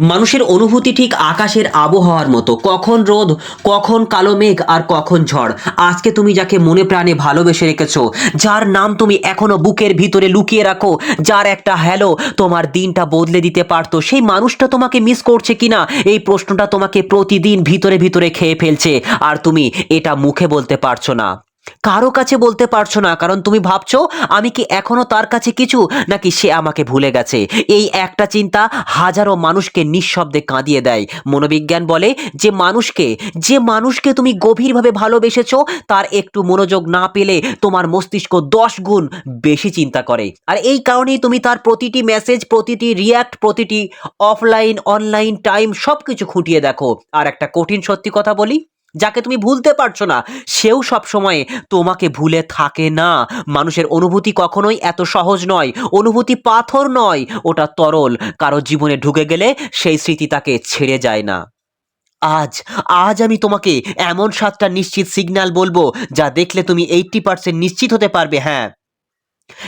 মানুষের অনুভূতি ঠিক আকাশের আবহাওয়ার মতো। কখন রোদ, কখন কালো মেঘ আর কখন ঝড়। আজকে তুমি যাকে মনে প্রাণে ভালোবেসে রেখেছো, যার নাম তুমি এখনও বুকের ভিতরে লুকিয়ে রাখো, যার একটা হ্যালো তোমার দিনটা বদলে দিতে পারতো, সেই মানুষটা তোমাকে মিস করছে কিনা, এই প্রশ্নটা তোমাকে প্রতিদিন ভিতরে ভিতরে খেয়ে ফেলছে, আর তুমি এটা মুখে বলতে পারছ না। কারও কাছে বলতে পারছ না, কারণ তুমি ভাবছ আমি কি এখনও তার কাছে কিছু, নাকি সে আমাকে ভুলে গেছে? এই একটা চিন্তা হাজারো মানুষকে নিঃশব্দে কাঁদিয়ে দেয়। মনোবিজ্ঞান বলে যে মানুষকে যে মানুষকে তুমি গভীরভাবে ভালোবেসেছো, তার একটু মনোযোগ না পেলে তোমার মস্তিষ্ক দশ গুণ বেশি চিন্তা করে। আর এই কারণেই তুমি তার প্রতিটি মেসেজ, প্রতিটি রিয়াক্ট প্রতিটি অফলাইন, অনলাইন, টাইম সব কিছু খুঁটিয়ে দেখো। আর একটা কঠিন সত্যি কথা বলি যাকে তুমি ভুলতে পারছ না, সেও সব সময় তোমাকে ভুলে থাকে না। মানুষের অনুভূতি কখনোই এত সহজ নয়। অনুভূতি পাথর নয়, ওটা তরল। কারও জীবনে ঢুকে গেলে সেই স্মৃতি তাকে ছেড়ে যায় না। আজ আজ আমি তোমাকে এমন সাতটা নিশ্চিত সিগন্যাল বলব, যা দেখলে তুমি এইটটি পার্সেন্ট নিশ্চিত হতে পারবে হ্যাঁ।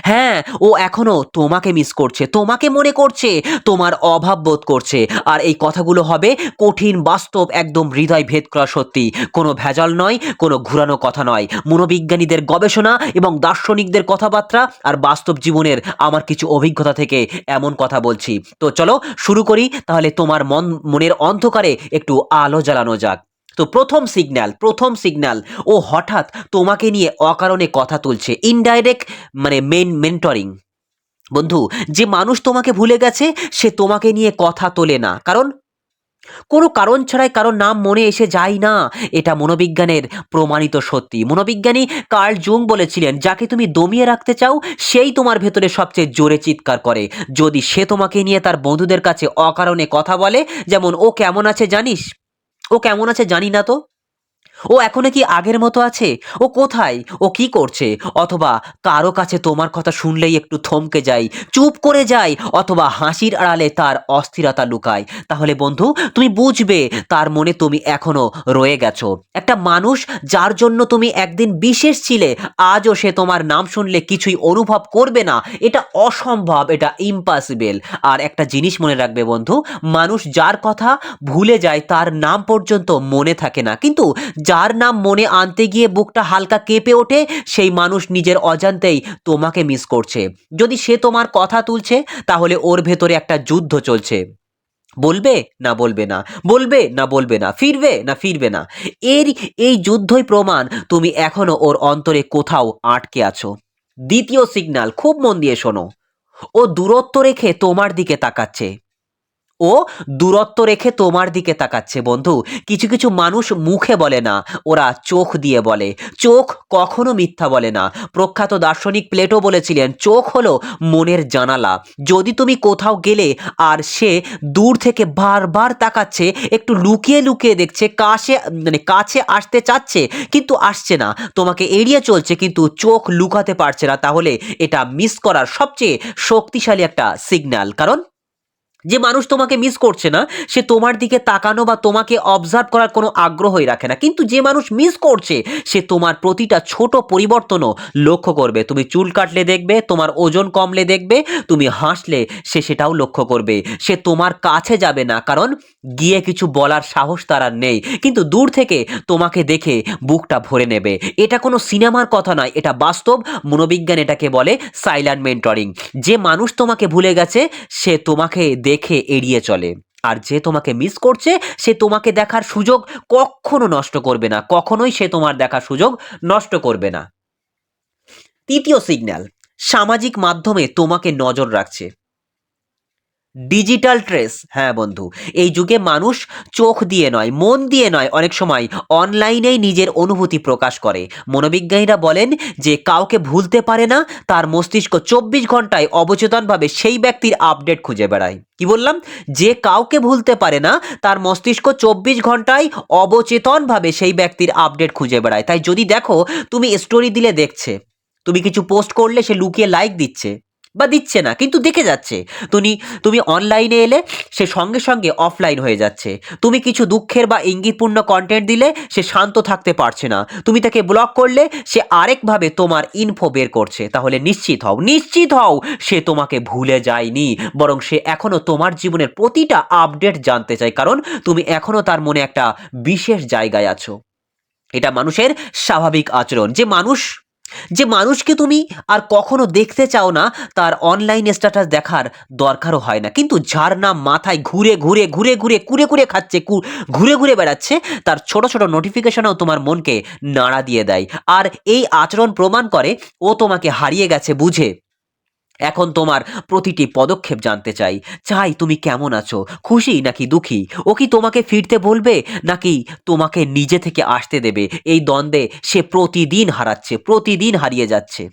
হ্যাঁ ও এখনও তোমাকে মিস করছে, তোমাকে মনে করছে, তোমার অভাব বোধ করছে। আর এই কথাগুলো হবে কঠিন বাস্তব, একদম হৃদয় ভেদ করা সত্যি। কোনো ভেজাল নয়, কোনো ঘুরানো কথা নয়। মনোবিজ্ঞানীদের গবেষণা এবং দার্শনিকদের কথাবার্তা আর বাস্তব জীবনের আমার কিছু অভিজ্ঞতা থেকে এমন কথা বলছি। তো চলো শুরু করি, তাহলে তোমার মন, মনের অন্ধকারে একটু আলো জ্বালানো যাক। তো প্রথম সিগন্যাল প্রথম সিগন্যাল ও হঠাৎ তোমাকে নিয়ে অকারণে কথা তুলছে ইনডাইরেক্ট মানে মেন মেন্টরিং বন্ধু, যে মানুষ তোমাকে ভুলে গেছে, সে তোমাকে নিয়ে কথা তোলে না। কারণ? কোনো কারণ ছাড়াই কারও নাম মনে এসে যায় না। এটা মনোবিজ্ঞানের প্রমাণিত সত্যি। মনোবিজ্ঞানী কার্ল জুং বলেছিলেন, যাকে তুমি দমিয়ে রাখতে চাও, সেই তোমার ভেতরে সবচেয়ে জোরে চিৎকার করে। যদি সে তোমাকে নিয়ে তার বন্ধুদের কাছে অকারণে কথা বলে, যেমন, ও কেমন আছে জানিস? ও কেমন আছে জানি না তো। ও এখনও কি আগের মতো আছে? ও কোথায়? ও কি করছে? অথবা কারও কাছে তোমার কথা শুনলেই একটু থমকে যাই, চুপ করে যায় অথবা হাসির আড়ালে তার অস্থিরতা লুকায় তাহলে বন্ধু, তুমি বুঝবে, তার মনে তুমি এখনও রয়ে গেছো। একটা মানুষ যার জন্য তুমি একদিন বিশেষ ছিলে, আজও সে তোমার নাম শুনলে কিছুই অনুভব করবে না। এটা অসম্ভব, এটা ইম্পসিবল আর একটা জিনিস মনে রাখবে বন্ধু, মানুষ যার কথা ভুলে যায়, তার নাম পর্যন্ত মনে থাকে না। কিন্তু যার নাম মনে আনতে গিয়ে বুকটা হালকা কেঁপে ওঠে, সেই মানুষ নিজের অজান্তেই তোমাকে মিস করছে। যদি সে তোমার কথা তুলছে, তাহলে ওর ভেতরে একটা যুদ্ধ চলছে। বলবে না বলবে না বলবে না বলবে না, ফিরবে না ফিরবে না। এর এই যুদ্ধই প্রমাণ তুমি এখনও ওর অন্তরে কোথাও আটকে আছো। দ্বিতীয় সিগন্যাল খুব মন দিয়ে শোনো। ও দূরত্ব রেখে তোমার দিকে তাকাচ্ছে। ও দূরত্ব রেখে তোমার দিকে তাকাচ্ছে, বন্ধু। কিছু কিছু মানুষ মুখে বলে না, ওরা চোখ দিয়ে বলে। চোখ কখনো মিথ্যা বলে না। প্রখ্যাত দার্শনিক প্লেটো বলেছিলেন, চোখ হলো মনের জানালা। যদি তুমি কোথাও গেলে আর সে দূর থেকে বারবার তাকাচ্ছে, একটু লুকিয়ে লুকিয়ে দেখছে কাছে মানে কাছে আসতে চাচ্ছে, কিন্তু আসছে না। তোমাকে এড়িয়ে চলছে, কিন্তু চোখ লুকাতে পারছে না। তাহলে এটা মিস করার সবচেয়ে শক্তিশালী একটা সিগন্যাল। কারণ যে মানুষ তোমাকে মিস করছে না, সে তোমার দিকে তাকানো বা তোমাকে অবজার্ভ করার কোনো আগ্রহই রাখে না। কিন্তু যে মানুষ মিস করছে, সে তোমার প্রতিটা ছোট পরিবর্তনও লক্ষ্য করবে। তুমি চুল কাটলে দেখবে, তোমার ওজন কমলে দেখবে, তুমি হাসলে সে সেটাও লক্ষ্য করবে। সে তোমার কাছে যাবে না, কারণ গিয়ে কিছু বলার সাহস তার আর নেই। কিন্তু দূর থেকে তোমাকে দেখে বুকটা ভরে নেবে। এটা কোনো সিনেমার কথা নয়, এটা বাস্তব। মনোবিজ্ঞান এটাকে বলে সাইলেন্ট মেন্টরিং যে মানুষ তোমাকে ভুলে গেছে, সে তোমাকে দেখে এড়িয়ে চলে। আর যে তোমাকে মিস করছে, সে তোমাকে দেখার সুযোগ কখনো নষ্ট করবে না। কখনোই সে তোমার দেখার সুযোগ নষ্ট করবে না। তৃতীয় সিগন্যাল সামাজিক মাধ্যমে তোমাকে নজর রাখছে। ডিজিটাল ট্রেস হ্যাঁ বন্ধু। এই যুগে মানুষ চোখ দিয়ে নয়, মন দিয়ে নয়, অনেক সময় অনলাইনেই নিজের অনুভূতি প্রকাশ করে। মনোবিজ্ঞানীরা বলেন যে কাউকে ভুলতে পারে না, তার মস্তিষ্ক চব্বিশ ঘন্টায় অবচেতনভাবে সেই ব্যক্তির আপডেট খুঁজে বেড়ায়। কি বললাম? যে কাউকে ভুলতে পারে না, তার মস্তিষ্ক চব্বিশ ঘন্টায় অবচেতনভাবে সেই ব্যক্তির আপডেট খুঁজে বেড়ায়। তাই যদি দেখো, তুমি স্টোরি দিলে দেখছে। তুমি কিছু পোস্ট করলে সে লুকিয়ে লাইক দিচ্ছে। বা দিচ্ছে না, কিন্তু দেখে যাচ্ছে। তুমি তুমি অনলাইনে এলে সে সঙ্গে সঙ্গে অফলাইন হয়ে যাচ্ছে। তুমি কিছু দুঃখের বা ইঙ্গিতপূর্ণ কন্টেন্ট দিলে সে শান্ত থাকতে পারছে না। তুমি তাকে ব্লক করলে সে আরেকভাবে তোমার ইনফো বের করছে। তাহলে নিশ্চিত হও নিশ্চিত হও সে তোমাকে ভুলে যায়নি, বরং সে এখনও তোমার জীবনের প্রতিটা আপডেট জানতে চায়। কারণ তুমি এখনও তার মনে একটা বিশেষ জায়গায় আছো। এটা মানুষের স্বাভাবিক আচরণ। যে মানুষ যে মানুষকে তুমি আর কখনো দেখতে চাও না, তার অনলাইন স্ট্যাটাস দেখার দরকারও হয় না। কিন্তু যার নাম মাথায় ঘুরে ঘুরে ঘুরে ঘুরে কুরে কুরে খাচ্ছে ঘুরে ঘুরে বেড়াচ্ছে, তার ছোট ছোট নোটিফিকেশনও তোমার মনকে নাড়া দিয়ে দেয়। আর এই আচরণ প্রমাণ করে ও তোমাকে হারিয়ে গেছে, বুঝে? এখন তোমার প্রতিটি পদক্ষেপ জানতে চাই। চাই তুমি কেমন আছো? খুশি নাকি দুঃখী? ও কি তোমাকে ফিরতে বলবে? নাকি তোমাকে নিজে থেকে আসতে দেবে? এই দ্বন্দ্বে সে প্রতিদিন হারাচ্ছে, প্রতিদিন হারিয়ে যাচ্ছে।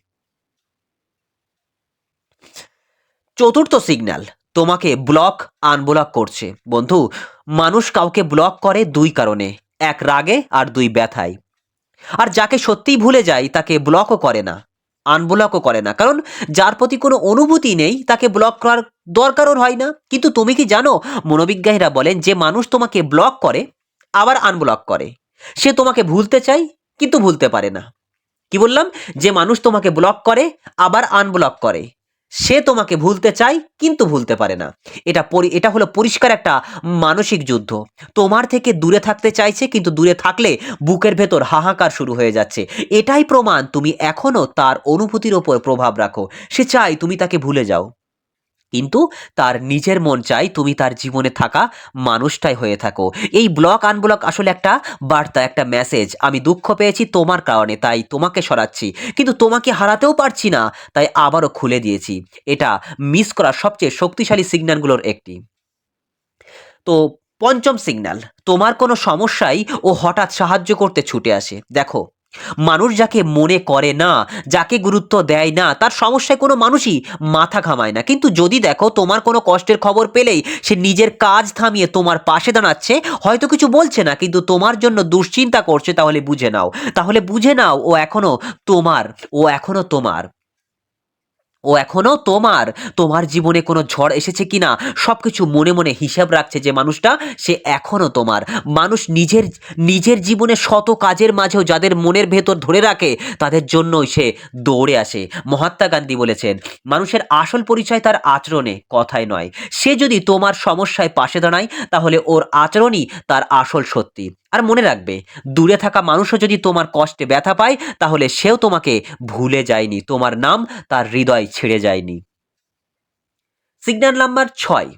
চতুর্থ সিগন্যাল, তোমাকে ব্লক আনব্লক করছে। বন্ধু, মানুষ কাউকে ব্লক করে দুই কারণে, এক রাগে আর দুই ব্যথায়। আর যাকে সত্যিই ভুলে যায়, তাকে ব্লকও করে না। আনব্লকও করে না। কারণ যার প্রতি কোনো অনুভূতি নেই, তাকে ব্লক করার দরকারও হয় না। কিন্তু তুমি কি জানো, মনোবিজ্ঞানীরা বলেন, যে মানুষ তোমাকে ব্লক করে, আবার আনব্লক করে। সে তোমাকে ভুলতে চায়, কিন্তু ভুলতে পারে না। কি বললাম? যে মানুষ তোমাকে ব্লক করে, আবার আনব্লক করে। সে তোমাকে ভুলতে চায়, কিন্তু ভুলতে পারে না। এটা পরি, এটা হলো পরিষ্কার একটা মানসিক যুদ্ধ। তোমার থেকে দূরে থাকতে চাইছে, কিন্তু দূরে থাকলে বুকের ভেতর হাহাকার শুরু হয়ে যাচ্ছে। এটাই প্রমাণ, তুমি এখনও তার অনুভূতির ওপর প্রভাব রাখো। সে চায় তুমি তাকে ভুলে যাও। কিন্তু তার নিজের মন চাই তুমি তার জীবনে থাকা মানুষটাই হয়ে থাকো। এই ব্লক আনব্লক আসলে একটা বার্তা, একটা মেসেজ আমি দুঃখ পেয়েছি তোমার কারণে, তাই তোমাকে সরাচ্ছি। কিন্তু তোমাকে হারাতেও পারছি না, তাই আবারও খুলে দিয়েছি। এটা মিস করার সবচেয়ে শক্তিশালী সিগন্যালগুলোর একটি। তো পঞ্চম সিগন্যাল তোমার কোনো সমস্যায় ও হঠাৎ সাহায্য করতে ছুটে আসে। দেখো মানুষ যাকে মনে করে না, যাকে গুরুত্ব দেয় না, তার সমস্যায় কোনো মানুষই মাথা ঘামায় না। কিন্তু যদি দেখো তোমার কোনো কষ্টের খবর পেলেই সে নিজের কাজ থামিয়ে তোমার পাশে দাঁড়াচ্ছে, হয়তো কিছু বলছে না, কিন্তু তোমার জন্য দুশ্চিন্তা করছে, তাহলে বুঝে নাও। তাহলে বুঝে নাও, ও এখনও তোমার, ও এখনও তোমার। ও এখনও তোমার। তোমার জীবনে কোনো ঝড় এসেছে কিনা, সবকিছু মনে মনে হিসাব রাখছে যে মানুষটা, সে এখনও তোমার। মানুষ নিজের নিজের জীবনে শত কাজের মাঝেও যাদের মনের ভেতর ধরে রাখে, তাদের জন্যই সে দৌড়ে আসে। মহাত্মা গান্ধী বলেছেন, মানুষের আসল পরিচয় তার আচরণে, কথায় নয়। সে যদি তোমার সমস্যায় পাশে দাঁড়ায়, তাহলে ওর আচরণই তার আসল সত্যি। আর মনে রাখবে, দূরে থাকা মানুষও যদি তোমার কষ্টে ব্যথা পায়, তাহলে সেও তোমাকে ভুলে যায়নি। তোমার নাম তার হৃদয় ছেড়ে যায়নি। সিগন্যাল নাম্বার ছয়,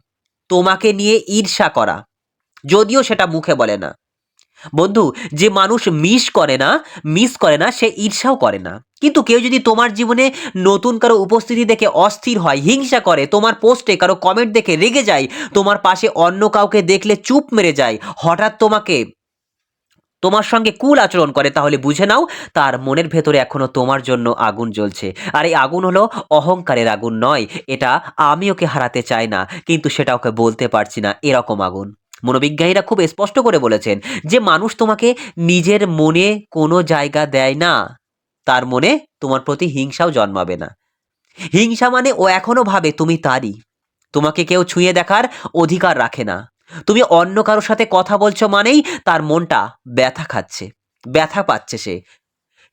তোমাকে নিয়ে ঈর্ষা করা। যদিও সেটা মুখে বলে না। বন্ধু, যে মানুষ মিস করে না, মিস করে না, সে ঈর্ষাও করে না। কিন্তু কেউ যদি তোমার জীবনে নতুন কারও উপস্থিতি দেখে অস্থির হয়, হিংসা করে, তোমার পোস্টে কারও কমেন্ট দেখে রেগে যায়, তোমার পাশে অন্য কাউকে দেখলে চুপ মেরে যায়, হঠাৎ তোমাকে তোমার সঙ্গে কুল আচরণ করে, তাহলে বুঝে নাও, তার মনের ভেতরে এখনও তোমার জন্য আগুন জ্বলছে। আর এই আগুন হলো অহংকারের আগুন নয়, এটা আমি ওকে হারাতে চাই না, কিন্তু সেটা ওকে বলতে পারছি না, এরকম আগুন। মনোবিজ্ঞানীরা খুব স্পষ্ট করে বলেছেন যে, মানুষ তোমাকে নিজের মনে কোনো জায়গা দেয় না, তার মনে তোমার প্রতি হিংসাও জন্মাবে না। হিংসা মানে ও এখনও ভাবে তুমি তারই, তোমাকে কেউ ছুঁয়ে দেখার অধিকার রাখে না। তুমি অন্য কারোর সাথে কথা বলছো মানেই তার মনটা ব্যথা খাচ্ছে, ব্যথা পাচ্ছে সে।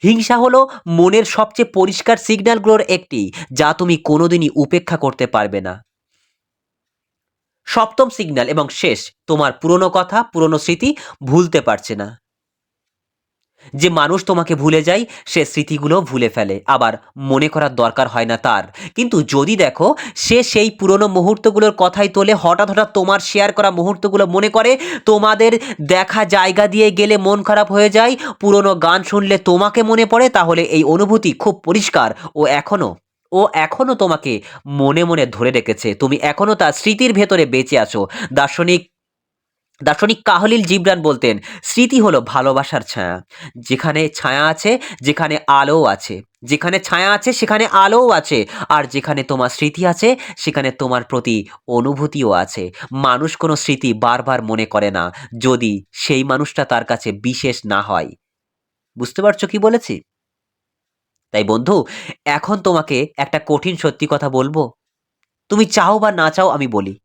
হিংসা হলো মনের সবচেয়ে পরিষ্কার সিগন্যালগুলোর একটি, যা তুমি কোনোদিনই উপেক্ষা করতে পারবে না। সপ্তম সিগন্যাল এবং শেষ, তোমার পুরনো কথা, পুরনো স্মৃতি ভুলতে পারছে না। যে মানুষ তোমাকে ভুলে যায়, সে স্মৃতিগুলো ভুলে ফেলে। আবার মনে করার দরকার হয় না তার। কিন্তু যদি দেখো, সে সেই পুরনো মুহূর্তগুলোর কথাই তোলে, হঠাৎ হঠাৎ তোমার শেয়ার করা মুহূর্তগুলো মনে করে, তোমাদের দেখা জায়গা দিয়ে গেলে মন খারাপ হয়ে যায়, পুরনো গান শুনলে তোমাকে মনে পড়ে, তাহলে এই অনুভূতি খুব পরিষ্কার। ও এখনও ও এখনও তোমাকে মনে মনে ধরে রেখেছে। তুমি এখনও তার স্মৃতির ভেতরে বেঁচে আছো। দার্শনিক দার্শনিক কাহলিল জিবরান বলতেন, স্মৃতি হলো ভালোবাসার ছায়া। যেখানে ছায়া আছে, যেখানে আলোও আছে। যেখানে ছায়া আছে, সেখানে আলোও আছে। আর যেখানে তোমার স্মৃতি আছে, সেখানে তোমার প্রতি অনুভূতিও আছে। মানুষ কোনো স্মৃতি বারবার মনে করে না, যদি সেই মানুষটা তার কাছে বিশেষ না হয়। বুঝতে পারছ কি বলেছি? তাই বন্ধু, এখন তোমাকে একটা কঠিন সত্যি কথা বলব। তুমি চাও বা না চাও আমি বলি।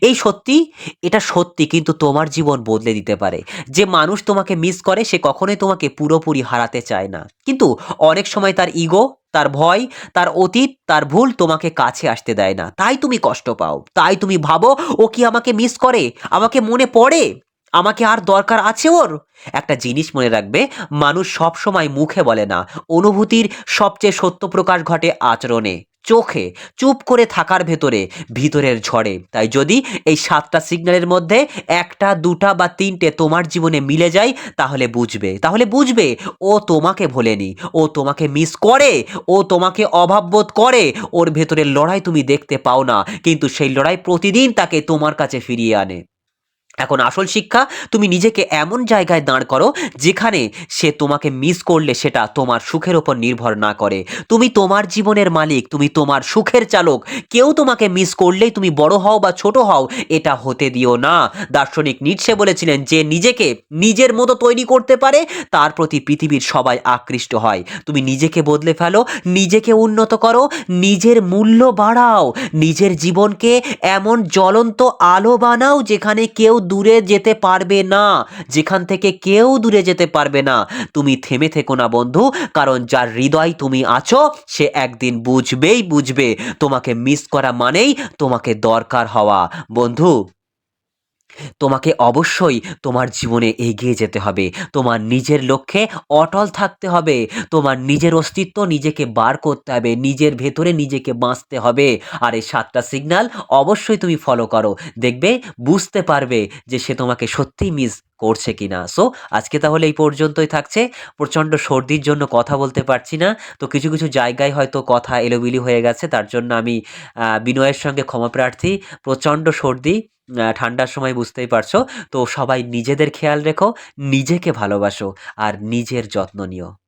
এই সত্যি? এটা সত্যি, কিন্তু তোমার জীবন বদলে দিতে পারে। যে মানুষ তোমাকে মিস করে, সে কখনোই তোমাকে পুরোপুরি হারাতে চায় না। কিন্তু অনেক সময় তার ইগো তার ভয়, তার অতীত, তার ভুল তোমাকে কাছে আসতে দেয় না। তাই তুমি কষ্ট পাও। তাই তুমি ভাবো, ও কি আমাকে মিস করে? আমাকে মনে পড়ে? আমাকে আর দরকার আছে ওর? একটা জিনিস মনে রাখবে, মানুষ সব সময় মুখে বলে না, অনুভূতির সবচেয়ে সত্য প্রকাশ ঘটে আচরণে। চোখে, চুপ করে থাকার ভেতরে, ভিতরের ঝড়ে। তাই যদি এই সাতটা সিগন্যালের মধ্যে একটা, দুটা বা তিনটে তোমার জীবনে মিলে যায়, তাহলে বুঝবে। তাহলে বুঝবে, ও তোমাকে ভোলেনি, ও তোমাকে মিস করে, ও তোমাকে অভাববোধ করে, ওর ভেতরের লড়াই তুমি দেখতে পাও না, কিন্তু সেই লড়াই প্রতিদিন তাকে তোমার কাছে ফিরিয়ে আনে। এখন আসল শিক্ষা, তুমি নিজেকে এমন জায়গায় দাঁড় করো যেখানে সে তোমাকে মিস করলে সেটা তোমার সুখের ওপর নির্ভর না করে। তুমি তোমার জীবনের মালিক, তুমি তোমার সুখের চালক। কেউ তোমাকে মিস করলেই তুমি বড় হও বা ছোট হও, এটা হতে দিও না। দার্শনিক নিটসে বলেছিলেন, যে নিজেকে নিজের মতো তৈরি করতে পারে, তার প্রতি পৃথিবীর সবাই আকৃষ্ট হয়। তুমি নিজেকে বদলে ফেলো, নিজেকে উন্নত করো, নিজের মূল্য বাড়াও, নিজের জীবনকে এমন জ্বলন্ত আলো বানাও যেখানে কেউ দূরে যেতে পারবে না। যেখান থেকে কেউ দূরে যেতে পারবে না। তুমি থেমে থেকো না বন্ধু, কারণ যার হৃদয় তুমি আছো, সে একদিন বুঝবেই বুঝবে। তোমাকে মিস করা মানেই তোমাকে দরকার হওয়া। বন্ধু তোমাকে অবশ্যই তোমার জীবনে এগিয়ে যেতে হবে। তোমার নিজের লক্ষ্যে অটল থাকতে হবে। তোমার নিজের অস্তিত্ব নিজেকে বার করতে হবে। নিজের ভেতরে নিজেকে বাঁচতে হবে। আর এই সাতটা সিগন্যাল অবশ্যই তুমি ফলো করো। দেখবে, বুঝতে পারবে যে সে তোমাকে সত্যিই মিস করছে কিনা। সো আজকে তাহলে এই পর্যন্তই থাকছে। প্রচণ্ড সর্দির জন্য কথা বলতে পারছি না। তো কিছু কিছু জায়গায় হয়তো কথা এলোবিলি হয়ে গেছে। তার জন্য আমি বিনয়ের সঙ্গে ক্ষমা প্রার্থী। প্রচণ্ড সর্দি। ঠান্ডার সময় বুঝতেই পারছ। তো সবাই নিজেদের খেয়াল রেখো, নিজেকে ভালোবাসো আর নিজের যত্ন নিও।